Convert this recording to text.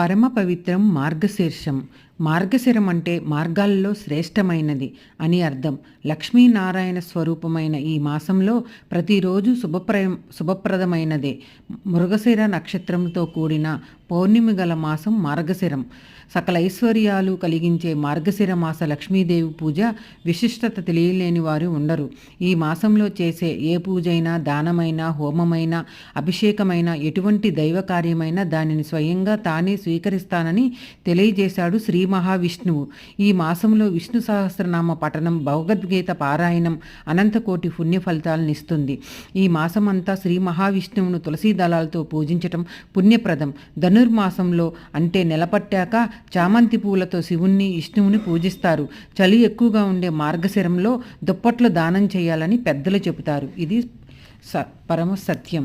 పరమ పవిత్రం మార్గశీర్షం. మార్గశిరం అంటే మార్గాల్లో శ్రేష్టమైనది అని అర్థం. లక్ష్మీనారాయణ స్వరూపమైన ఈ మాసంలో ప్రతిరోజు శుభప్ర శుభప్రదమైనదే. మృగశిర నక్షత్రంతో కూడిన పౌర్ణమి గల మాసం మార్గశిరం. సకల ఐశ్వర్యాలు కలిగించే మార్గశిర మాస లక్ష్మీదేవి పూజ విశిష్టత తెలియలేని వారు ఉండరు. ఈ మాసంలో చేసే ఏ పూజైనా దానమైనా హోమమైనా అభిషేకమైన ఎటువంటి దైవ కార్యమైనా దానిని స్వయంగా తానే స్వీకరిస్తానని తెలియజేశాడు శ్రీ మహావిష్ణువు. ఈ మాసంలో విష్ణు సహస్రనామ పఠనం భగవద్గీత పారాయణం అనంతకోటి పుణ్య ఫలితాలను ఇస్తుంది. ఈ మాసమంతా శ్రీ మహావిష్ణువును తులసీ దళాలతో పూజించటం పుణ్యప్రదం. ధనుర్మాసంలో అంటే నెలపట్టాక చామంతి పూలతో శివుణ్ణి విష్ణువుని పూజిస్తారు. చలి ఎక్కువగా ఉండే మార్గశిరంలో దుప్పట్లు దానం చేయాలని పెద్దలు చెబుతారు. ఇది స పరమ సత్యం.